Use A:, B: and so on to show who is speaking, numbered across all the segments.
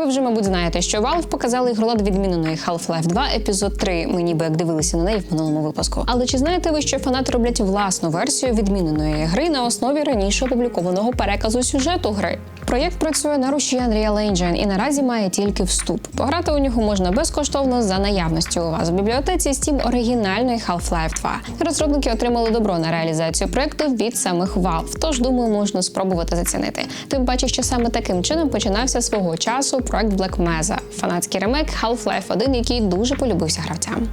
A: Ви вже, мабуть, знаєте, що Valve показали ігролад відміненої Half-Life 2 епізод 3. Ми ніби як дивилися на неї в минулому випуску. Але чи знаєте ви, що фанати роблять власну версію відміненої гри на основі раніше опублікованого переказу сюжету гри? Проєкт працює на руші Unreal Engine і наразі має тільки вступ. Пограти у нього можна безкоштовно за наявності у вас в бібліотеці Steam оригінальної Half-Life 2. Розробники отримали добро на реалізацію проєкту від самих Valve, тож думаю, можна спробувати зацінити. Тим паче, що саме таким чином починався свого часу проект Black Mesa – фанатський ремейк Half-Life 1, який дуже полюбився гравцям.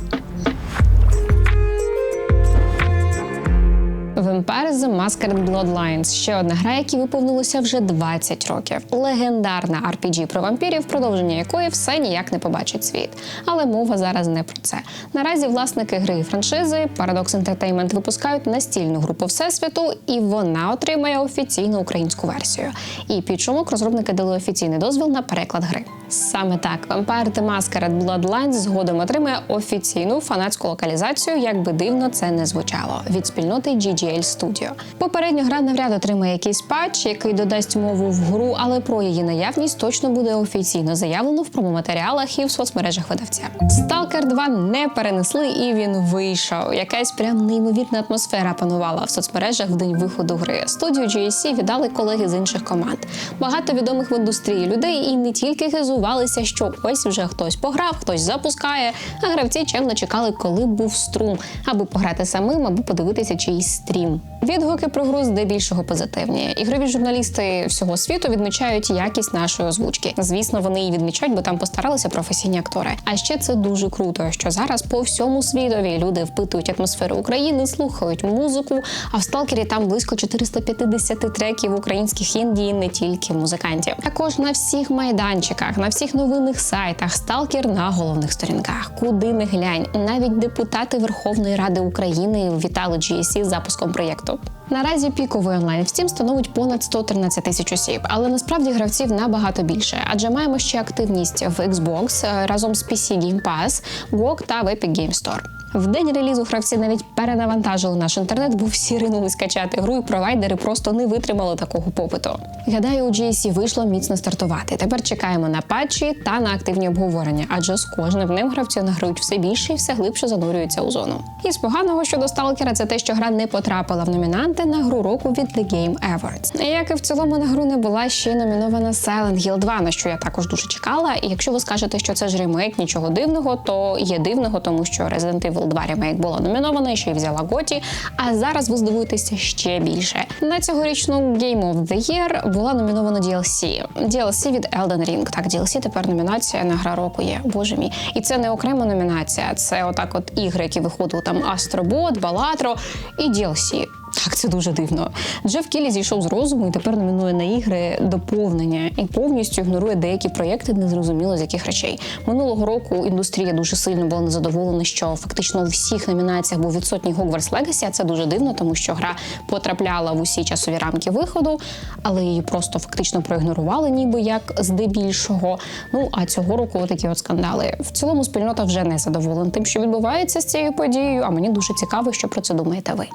A: Vampire The Masquerade Bloodlines – ще одна гра, якій виповнилося вже 20 років. Легендарна RPG про вампірів, продовження якої все ніяк не побачить світ. Але мова зараз не про це. Наразі власники гри і франшизи Paradox Entertainment випускають настільну групу всесвіту, і вона отримає офіційну українську версію. І під шумок розробники дали офіційний дозвіл на переклад гри. Саме так Vampire The Masquerade Bloodlines згодом отримає офіційну фанатську локалізацію, як би дивно це не звучало, від спільноти GGL Studio. Попередня гра навряд отримає якийсь патч, який додасть мову в гру, але про її наявність точно буде офіційно заявлено в промоматеріалах і в соцмережах видавця. Stalker 2 не перенесли, і він вийшов. Якась прям неймовірна атмосфера панувала в соцмережах в день виходу гри. Студію GSC віддали колеги з інших команд. Багато відомих в індустрії людей і не тільки хизувалися, що ось вже хтось пограв, хтось запускає, а гравці чемно чекали, коли був струм, аби пограти самим, або подивитися чийсь стрім. Відгуки про гру здебільшого позитивні. Ігрові журналісти всього світу відмічають якість нашої озвучки. Звісно, вони її відмічають, бо там постаралися професійні актори. А ще це дуже круто, що зараз по всьому світові люди впитують атмосферу України, слухають музику. А в сталкері там близько 450 треків українських інді, не тільки музикантів. Також на всіх майданчиках, на всіх новинних сайтах, сталкер на головних сторінках. Куди не глянь, навіть депутати Верховної Ради України вітали GSC з запуском проєкту. Наразі піковий онлайн в Steam становить понад 113 тисяч осіб, але насправді гравців набагато більше, адже маємо ще активність в Xbox е, разом з PC Game Pass, GOG та в Epic Game Store. В день релізу гравці навіть перенавантажили наш інтернет, бо всі ринули скачати гру, і провайдери просто не витримали такого попиту. Гадаю, у GSC вийшло міцно стартувати. Тепер чекаємо на патчі та на активні обговорення, адже з кожним днем гравці награють все більше і все глибше занурюються у зону. І з поганого щодо сталкера, це те, що гра не потрапила в номінанти на гру року від The Game Awards. Як і в цілому на гру не була ще номінована Silent Hill 2, на що я також дуже чекала. І якщо ви скажете, що це ж ремейк, нічого дивного, то є дивного, тому що Resident Evil 2 як була номінована, ще й взяла Готі. А зараз ви здивуєтеся ще більше. На цьогорічну Game of the Year була номінована DLC. DLC від Elden Ring. Так, DLC тепер номінація на гра року є. Боже мій. І це не окрема номінація, це отак, от ігри, які виходили там Астробот, Балатро і DLC. Так, це дуже дивно. Джеф Кілі зійшов з розуму і тепер номінує на ігри доповнення і повністю ігнорує деякі проєкти, незрозуміло з яких речей. Минулого року індустрія дуже сильно була незадоволена, що фактично у всіх номінаціях був відсотній Hogwarts Legacy, а Це дуже дивно, тому що гра потрапляла в усі часові рамки виходу, але її просто фактично проігнорували, ніби як здебільшого. Ну а цього року такі от скандали. В цілому спільнота вже не задоволена тим, що відбувається з цією подією. А мені дуже цікаво, що про це думаєте ви.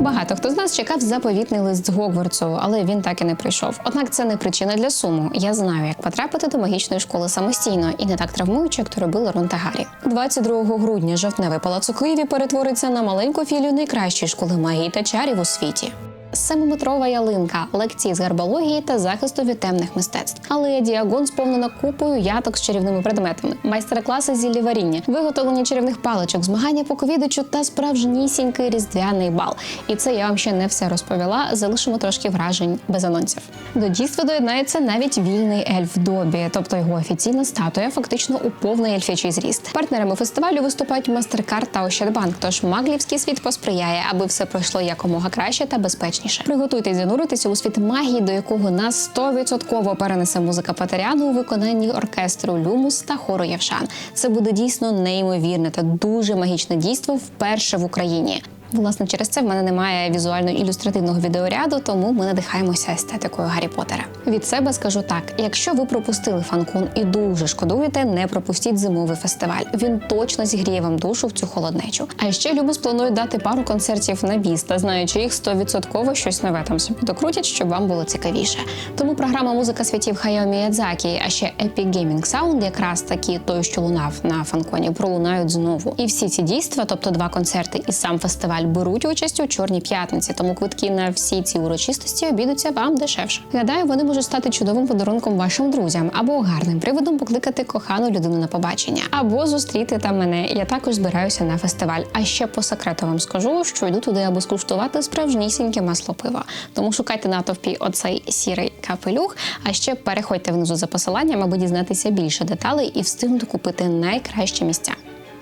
A: Багато хто з нас чекав заповітний лист з Гогвартсу, але він так і не прийшов. Однак це не причина для суму. Я знаю, як потрапити до магічної школи самостійно і не так травмуючи, як то робили Рон та Гаррі. 22 грудня жовтневий палац у Києві перетвориться на маленьку філію найкращої школи магії та чарів у світі. Семиметрова ялинка, лекції з гербології та захисту від темних мистецтв. Алея Діагон сповнена купою яток з чарівними предметами, майстер-класи зіллі варіння, виготовлення чарівних паличок, змагання по ковідичу та справжнісінький різдвяний бал. І це я вам ще не все розповіла. Залишимо трошки вражень без анонсів. До дійства доєднається навіть вільний ельф Добі, тобто його офіційна статуя, фактично у повний ельфячий зріст. Партнерами фестивалю виступають Мастеркард та Ощадбанк. Тож маглівський світ посприяє, аби все пройшло якомога краще та безпечніше. Приготуйтесь зануритися у світ магії, до якого нас 100% перенесе музика Патеряну у виконанні оркестру Люмус та хору Євшан. Це буде дійсно неймовірне та дуже магічне дійство вперше в Україні. Власне, через це в мене немає візуально-ілюстративного відеоряду, тому ми надихаємося естетикою Гаррі Поттера. Від себе скажу так: якщо ви пропустили фанкун і дуже шкодуєте, не пропустіть зимовий фестиваль. Він точно зігріє вам душу в цю холоднечу. А ще Любус планує дати пару концертів на біс, та знаючи їх 100% щось нове там собі докрутять, щоб вам було цікавіше. Тому програма музика світів Хайо Міядзакі, а ще Epic Gaming Sound, якраз такі той, що лунав на фанконі, пролунають знову. І всі ці дійства, тобто два концерти і сам фестиваль, беруть участь у чорній п'ятниці. Тому квитки на всі ці урочистості обійдуться вам дешевше. Гадаю, вони можуть стати чудовим подарунком вашим друзям або гарним приводом покликати кохану людину на побачення, або зустріти там мене. Я також збираюся на фестиваль. А ще по секрету вам скажу, що йду туди, аби скуштувати справжнісіньке масло пива. Тому шукайте на товпі оцей сірий капелюх. А ще переходьте внизу за посиланням, аби дізнатися більше деталей і встигнути купити найкращі місця.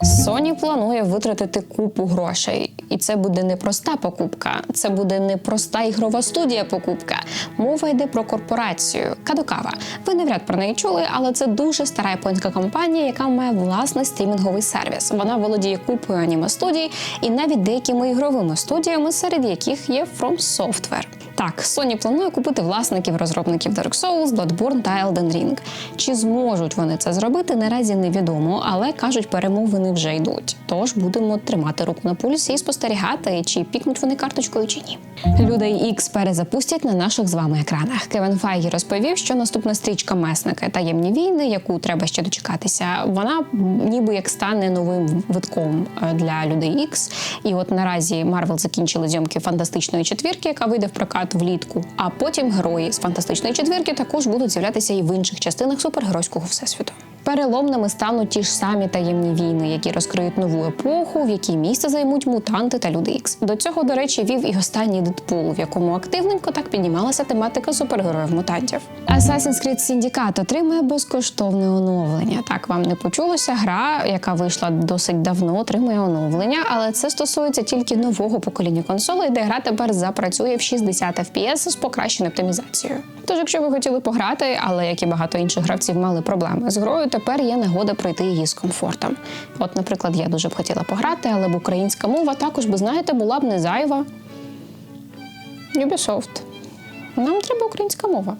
A: Sony планує витратити купу грошей, і це буде не проста покупка, це буде не проста ігрова студія покупка. Мова йде про корпорацію Кадокава. Ви навряд про неї чули, але це дуже стара японська компанія, яка має власний стрімінговий сервіс. Вона володіє купою аніме студій і навіть деякими ігровими студіями, серед яких є From Software. Так, Sony планує купити власників розробників Dark Souls, Bloodborne та Elden Ring. Чи зможуть вони це зробити, наразі невідомо, але кажуть, перемовини вже йдуть. Тож будемо тримати руку на пульсі і спостерігати, чи пікнуть вони карточкою чи ні. Людей X перезапустять на наших з вами екранах. Кевін Файгі розповів, що наступна стрічка месники таємні війни, яку треба ще дочекатися, вона ніби як стане новим витком е, для людей X. І от наразі Марвел закінчили зйомки фантастичної четвірки, яка вийде в прокат влітку. А потім герої з фантастичної четвірки також будуть з'являтися і в інших частинах супергеройського всесвіту. Переломними стануть ті ж самі таємні війни, які розкриють нову епоху, в якій місце займуть мутанти та люди Ікс. До цього, до речі, вів і останній Дедпул, в якому активненько так піднімалася тематика супергероїв мутантів. Assassin's Creed Syndicate отримує безкоштовне оновлення. Так вам не почулося. Гра, яка вийшла досить давно, отримує оновлення, але це стосується тільки нового покоління консолей, де гра тепер запрацює в 60 FPS з покращеною оптимізацією. Тож, якщо ви хотіли пограти, але як і багато інших гравців мали проблеми з грою, тепер є нагода пройти її з комфортом. От, наприклад, я дуже б хотіла пограти, але б українська мова також би, знаєте, була б не зайва. Ubisoft. Нам треба українська мова.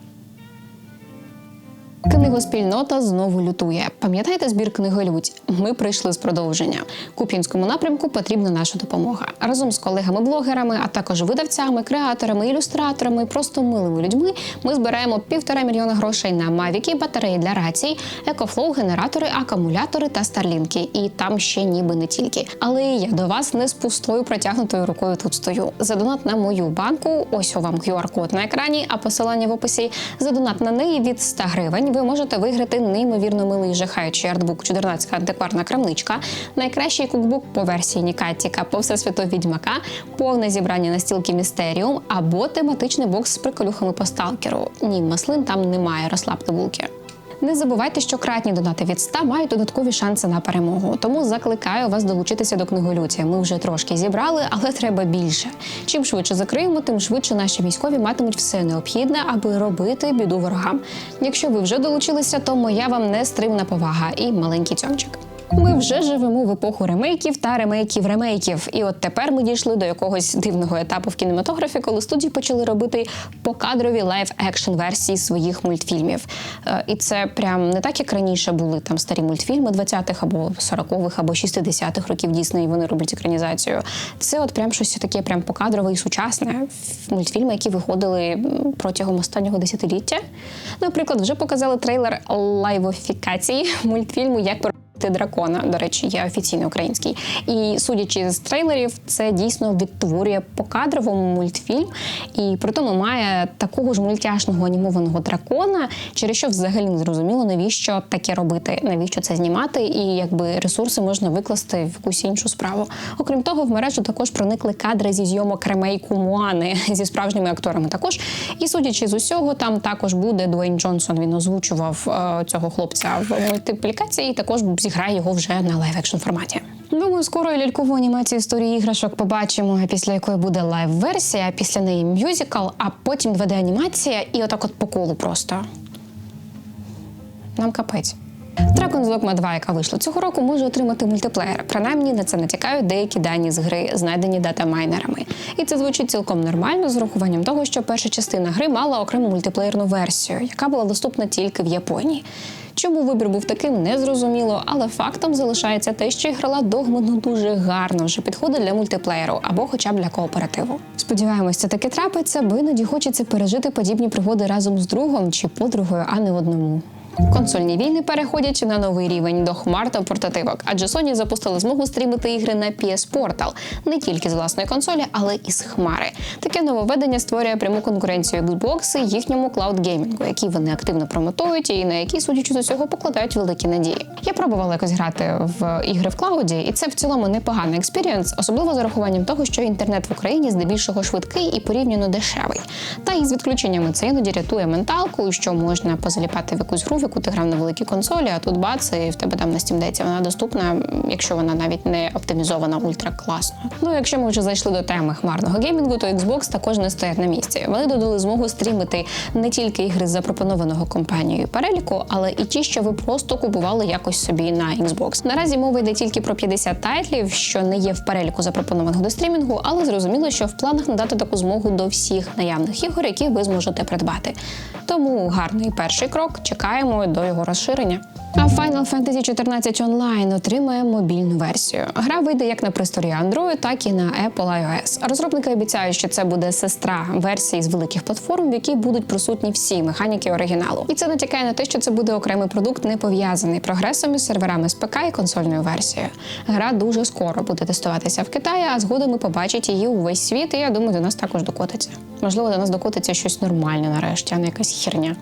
A: Книгоспільнота знову лютує. Пам'ятаєте збір книголюдь? Ми прийшли з продовження. Куп'янському напрямку потрібна наша допомога. Разом з колегами-блогерами, а також видавцями, креаторами, ілюстраторами, просто милими людьми. Ми збираємо півтора мільйона грошей на мавіки, батареї для рацій, екофлоу, генератори, акумулятори та старлінки. І там ще ніби не тільки. Але я до вас не з пустою протягнутою рукою тут стою. За донат на мою банку. Ось у вам QR-код на екрані, а посилання в описі. За донат на неї від 100 гривень ви можете виграти неймовірно милий жахаючий артбук Чудернацька антикварна крамничка, найкращий кукбук по версії Нікатіка по всесвятові відьмака, повне зібрання настілки Містеріум або тематичний бокс з приколюхами по сталкеру. Ні, маслин там немає, розслабте булки. Не забувайте, що кратні донати від 100 мають додаткові шанси на перемогу. Тому закликаю вас долучитися до книголюті. Ми вже трошки зібрали, але треба більше. Чим швидше закриємо, тим швидше наші військові матимуть все необхідне, аби робити біду ворогам. Якщо ви вже долучилися, то моя вам нестримна повага і маленький цьомчик. Ми вже живемо в епоху ремейків та ремейків ремейків. І от тепер ми дійшли до якогось дивного етапу в кінематографі, коли студії почали робити покадрові лайв-екшн версії своїх мультфільмів. Е, І це прям не так, як раніше були там старі мультфільми 20-х або 40-х, або 60-х років дійсно, і вони роблять екранізацію. Це от прям щось таке, прям покадрове і сучасне. Мультфільми, які виходили протягом останнього десятиліття. Наприклад, вже показали трейлер лайвофікації мультфільму Як ти дракона, до речі, є офіційно український. І судячи з трейлерів, це дійсно відтворює по-кадровому мультфільм, і при тому має такого ж мультяшного анімованого дракона, через що взагалі не зрозуміло, навіщо таке робити, навіщо це знімати, і якби ресурси можна викласти в якусь іншу справу. Окрім того, в мережу також проникли кадри зі зйомок ремейку Муани зі справжніми акторами. Також і судячи з усього, там також буде Дуейн Джонсон. Він озвучував е, цього хлопця в мультиплікації. і Також зіграє його вже на лайв-екшн форматі. Думаю, скоро лялькову анімацію історії іграшок побачимо, після якої буде лайв-версія, після неї мюзикл, а потім 2D-анімація, і отак от по колу просто. Нам капець. Dragon's Dogma 2, яка вийшла цього року, може отримати мультиплеєр. Принаймні на це натякають деякі дані з гри, знайдені датамайнерами. І це звучить цілком нормально з урахуванням того, що перша частина гри мала окрему мультиплеєрну версію, яка була доступна тільки в Японії. Чому вибір був таким, не зрозуміло, але фактом залишається те, що іграла ну дуже гарно вже підходить для мультиплеєру або хоча б для кооперативу. Сподіваємось, це таки трапиться, бо іноді хочеться пережити подібні пригоди разом з другом чи подругою, а не одному. Консольні війни переходять на новий рівень до хмар та портативок, адже Sony запустили змогу стрімити ігри на PS Portal не тільки з власної консолі, але і з хмари. Таке нововведення створює пряму конкуренцію Xbox і їхньому клауд-геймінгу, який вони активно промотують і на які, судячи з усього, покладають великі надії. Я пробувала якось грати в ігри в клауді, і це в цілому непоганий експірієнс, особливо з урахуванням того, що інтернет в Україні здебільшого швидкий і порівняно дешевий. Та і з відключеннями це іноді рятує менталку, що можна позаліпати в якусь гру, яку ти грав на великій консолі, а тут бац, і в тебе там на Steam Deck вона доступна, якщо вона навіть не оптимізована ультра класно. Ну, якщо ми вже зайшли до теми хмарного геймінгу, то Xbox також не стоять на місці. Вони додали змогу стрімити не тільки ігри з запропонованого компанією переліку, але і ті, що ви просто купували якось собі на Xbox. Наразі мова йде тільки про 50 тайтлів, що не є в переліку запропонованих до стрімінгу, але зрозуміло, що в планах надати таку змогу до всіх наявних ігор, які ви зможете придбати. Тому гарний перший крок. Чекаємо до його розширення. А Final Fantasy 14 Online отримає мобільну версію. Гра вийде як на пристрої Android, так і на Apple iOS. Розробники обіцяють, що це буде сестра версії з великих платформ, в якій будуть присутні всі механіки оригіналу. І це натякає на те, що це буде окремий продукт, не пов'язаний прогресом із серверами з ПК і консольною версією. Гра дуже скоро буде тестуватися в Китаї, а згодом ми побачить її увесь світ. І я думаю, до нас також докотиться. Можливо, до нас докотиться щось нормальне нарешті, а не якась херня.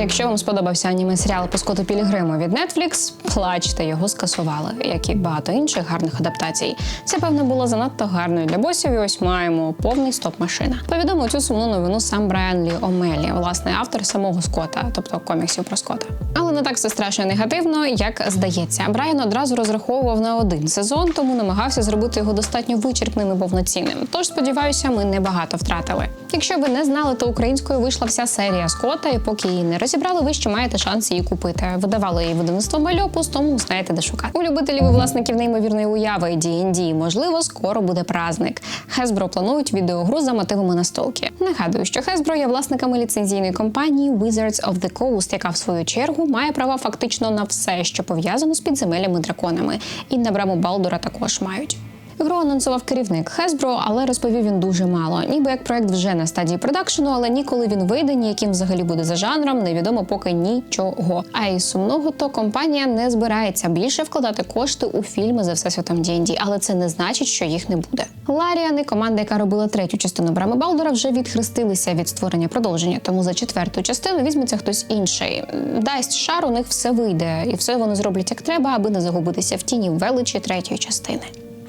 A: Якщо вам сподобався аніме серіал по Скоту Пілігриму від Netflix, плачте, його скасували, як і багато інших гарних адаптацій. Це певно було занадто гарною для босів. І ось маємо повний стоп машина. Повідомив цю сумну новину сам Брайан Лі Омелі, власний автор самого Скота, тобто коміксів про Скота. Але не так все страшно і негативно, як здається. Брайан одразу розраховував на один сезон, тому намагався зробити його достатньо вичерпним і повноцінним. Тож сподіваюся, ми небагато втратили. Якщо ви не знали, то українською вийшла вся серія Скота, і поки її не розібрали, ви ще маєте шанс її купити. Видавали її видавництво Мальопус, тому знаєте, де шукати. У любителів і власників неймовірної уяви D&D, можливо, скоро буде праздник. Hasbro планують відеогру за мотивами настолки. Нагадую, що Hasbro є власниками ліцензійної компанії Wizards of the Coast, яка в свою чергу має права фактично на все, що пов'язано з підземеллями драконами. І на браму Балдора також мають. Гру анонсував керівник Hasbro, але розповів він дуже мало. Ніби як проект вже на стадії продакшену, але ніколи він вийде, ні яким взагалі буде за жанром, невідомо поки нічого. А із сумного то компанія не збирається більше вкладати кошти у фільми за всесвітом D&D, але це не значить, що їх не буде. Ларіан і команда, яка робила третю частину Брами Балдора, вже відхрестилися від створення продовження, тому за четверту частину візьметься хтось інший. Дасть шар, у них все вийде, і все вони зроблять як треба, аби не загубитися в тіні величі третьої частини.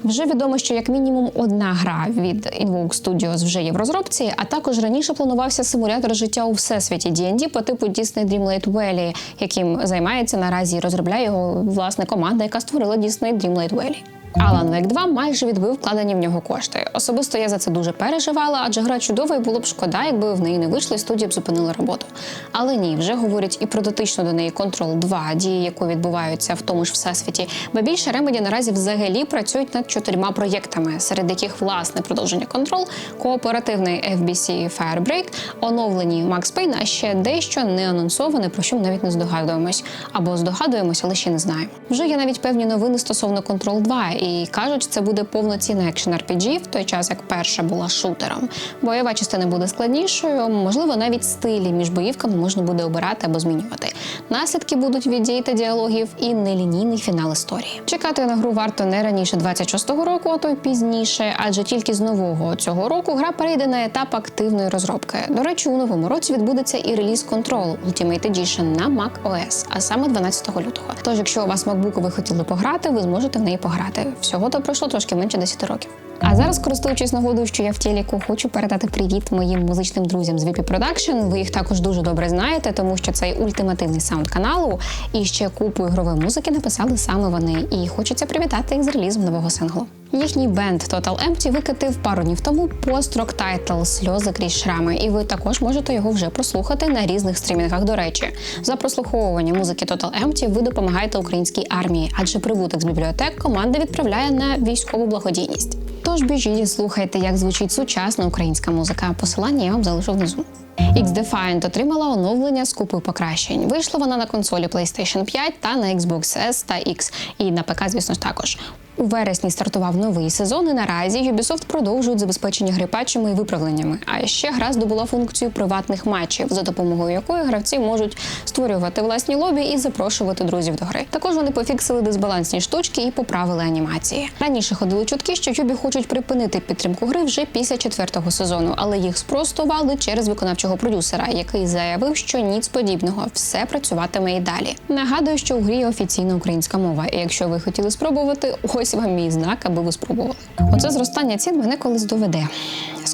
A: Вже відомо, що як мінімум одна гра від Invoke Studios вже є в розробці, а також раніше планувався симулятор життя у всесвіті D&D по типу Disney Dreamlight Valley, яким займається наразі і розробляє його власне команда, яка створила Disney Dreamlight Valley. Alan Wake 2 майже відбив вкладені в нього кошти. Особисто я за це дуже переживала, адже гра чудова і було б шкода, якби в неї не вийшло, і студія б зупинила роботу. Але ні, вже говорять і про дотичну до неї Control 2, дії якої відбуваються в тому ж всесвіті. Ба більше Remedy наразі взагалі працюють над чотирма проєктами, серед яких власне продовження Control, кооперативний FBC Firebreak, оновлені Max Payne, а ще дещо не анонсоване, про що ми навіть не здогадуємось. Або здогадуємось, але ще не знаємо. Вже є навіть певні новини стосовно Control 2, і кажуть, це буде повноцінний екшен RPG, в той час як перша була шутером. Бойова частина буде складнішою, можливо, навіть стилі між боївками можна буде обирати або змінювати. Наслідки будуть від та діалогів і нелінійний фінал історії. Чекати на гру варто не раніше 26-го року, а то й пізніше, адже тільки з нового цього року гра перейде на етап активної розробки. До речі, у новому році відбудеться і реліз Control Ultimate Edition на Mac OS, а саме 12 лютого. Тож, якщо у вас MacBook ви хотіли пограти, ви зможете в неї пограти. Всього то пройшло трошки менше 10 років. А зараз, користуючись нагодою, що я в тіліку, хочу передати привіт моїм музичним друзям з VP Production. Ви їх також дуже добре знаєте, тому що цей ультимативний саунд каналу і ще купу ігрової музики написали саме вони. І хочеться привітати їх з релізом нового синглу. Їхній бенд Total Empty викатив пару днів тому пост-рок тайтл Сльози крізь шрами, і ви також можете його вже прослухати на різних стрімінгах. До речі, за прослуховування музики Total Empty ви допомагаєте українській армії, адже прибуток з бібліотек команда відправляє на військову благодійність. Тож біжіть слухайте, як звучить сучасна українська музика. Посилання я вам залишу внизу. X-Defiant отримала оновлення з купою покращень. Вийшла вона на консолі PlayStation 5 та на Xbox S та X, і на ПК, звісно ж, також. У вересні стартував новий сезон, і наразі Ubisoft продовжують забезпечення гри патчами і виправленнями. А ще гра здобула функцію приватних матчів, за допомогою якої гравці можуть створювати власні лобі і запрошувати друзів до гри. Також вони пофіксили дисбалансні штучки і поправили анімації. Раніше ходили чутки, що Юбі хочуть припинити підтримку гри вже після четвертого сезону, але їх спростували через виконавчого продюсера, який заявив, що ніц подібного все працюватиме і далі. Нагадую, що у грі офіційна українська мова, і якщо ви хотіли спробувати, ось вам мій знак, аби ви спробували. Оце зростання цін мене колись доведе.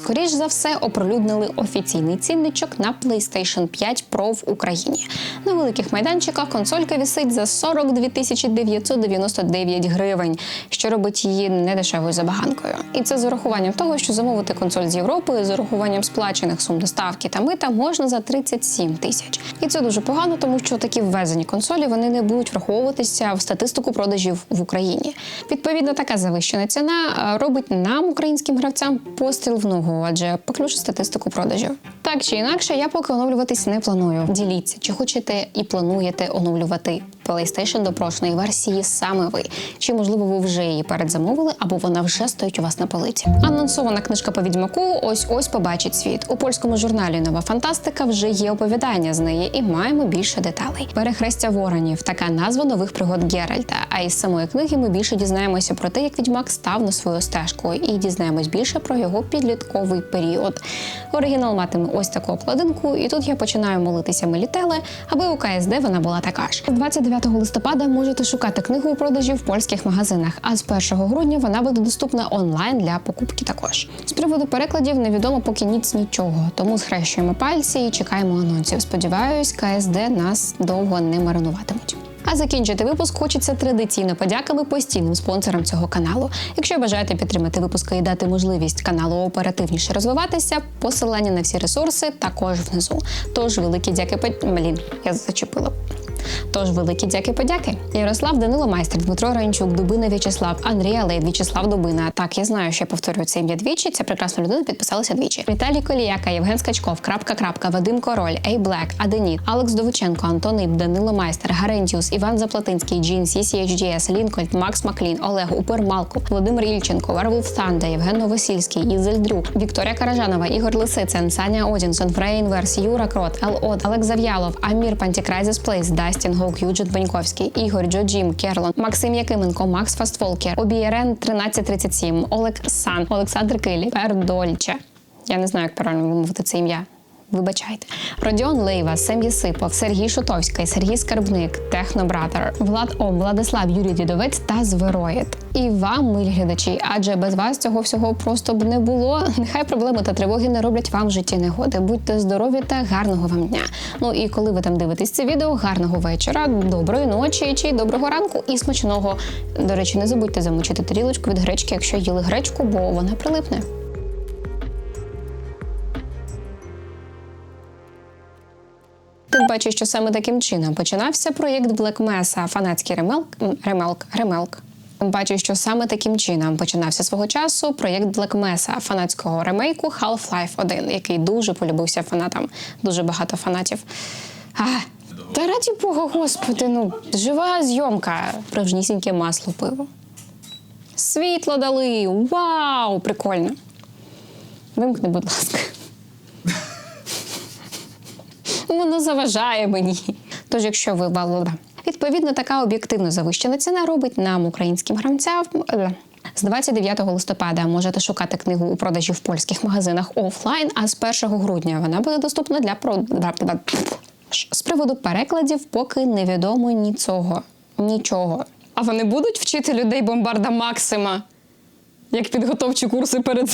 A: Скоріш за все, оприлюднили офіційний цінничок на PlayStation 5 Pro в Україні. На великих майданчиках консолька вісить за 42 тисячі 999 гривень, що робить її недешевою забаганкою. І це з урахуванням того, що замовити консоль з Європи з урахуванням сплачених сум доставки та мита можна за 37 тисяч. І це дуже погано, тому що такі ввезені консолі вони не будуть враховуватися в статистику продажів в Україні. Відповідно, така завищена ціна робить нам, українським гравцям, постріл в ногу, адже поключу статистику продажів. Так чи інакше, я поки оновлюватись не планую. Діліться, чи хочете і плануєте оновлювати PlayStation до прошлої версії саме ви. Чи можливо ви вже її передзамовили, або вона вже стоїть у вас на полиці? Анонсована книжка по відьмаку ось ось побачить світ. У польському журналі Нова фантастика вже є оповідання з неї, і маємо більше деталей. Перехрестя воронів така назва нових пригод Геральта. А із самої книги ми більше дізнаємося про те, як відьмак став на свою стежку, і дізнаємось більше про його підлітковий період. Оригінал матиме ось таку обкладинку, і тут я починаю молитися Мелітеле, аби у КСД вона була така ж. 29 листопада можете шукати книгу у продажі в польських магазинах. А з 1 грудня вона буде доступна онлайн для покупки також. З приводу перекладів невідомо поки ніц нічого, тому схрещуємо пальці і чекаємо анонсів. Сподіваюсь, КСД нас довго не маринуватимуть. А закінчити випуск хочеться традиційно подяками постійним спонсорам цього каналу. Якщо бажаєте підтримати випуски і дати можливість каналу оперативніше розвиватися, посилання на всі ресурси також внизу. Тож великі дяки Блін, я зачепила. Тож великі дяки подяки. Ярослав Данило Майстер, Дмитро Ранчук, Дубина В'ячеслав, Андрій Алей, В'ячеслав Дубина. Так, я знаю, що я повторюю це ім'я двічі. Ця прекрасна людина підписалася двічі. Віталій Коліяка, Євген Скачков, крапка крапка, Вадим Король, Ей Блек, Аденіт, Алекс Довиченко, Антон Іб, Данило Майстер, Гарентіус, Іван Заплатинський, Джін, CCHDS, Лінкольд, Макс Маклін, Олег Упер Малков, Володимир Ільченко, Варвулф Танда, Євген Новосільський, Ізель Дрюк, Вікторія Каражанова, Ігор Лисицин, Саня Одінсон, Фрей Інверс, Юра Крот, Ел От, Олег Зав'ялов, Амір Пантікрайзес Плейс, Дастін Гоук, Юджит Баньковський, Ігор Джоджім, Керлон, Максим Якименко, Макс Фастфолкер, ОБРН 1337, Олег Сан, Олександр Килі, Пердольче. Я не знаю, як правильно вимовити це ім'я. Вибачайте, Родіон Лейва, Сем Єсипов, Сергій Шутовський, Сергій Скарбник, Технобратер, Влад Ом, Владислав Юрій Дідовець та Звероїд. І вам, милі глядачі, адже без вас цього всього просто б не було. Нехай проблеми та тривоги не роблять вам в житті негоди. Будьте здорові та гарного вам дня. Ну і коли ви там дивитесь це відео, гарного вечора, доброї ночі чи доброго ранку і смачного. До речі, не забудьте замочити тарілочку від гречки, якщо їли гречку, бо вона прилипне. Тим паче, що саме таким чином починався проєкт Black Mesa, фанатський ремелк, ремелк, ремелк. Тим паче, що саме таким чином починався свого часу проєкт Black Mesa, фанатського ремейку Half-Life 1, який дуже полюбився фанатам. Дуже багато фанатів. А, та раді Бога, господи, ну жива зйомка, справжнісіньке масло пиво. Світло дали! Вау! Прикольно. Вимкни, будь ласка. Воно заважає мені. Тож, якщо ви балода. Відповідно, така об'єктивно завищена ціна робить нам, українським гравцям. е, З 29 листопада можете шукати книгу у продажі в польських магазинах офлайн, а з 1 грудня вона буде доступна для про... З приводу перекладів поки невідомо нічого. Нічого. А вони будуть вчити людей бомбарда Максима? Як підготовчі курси перед?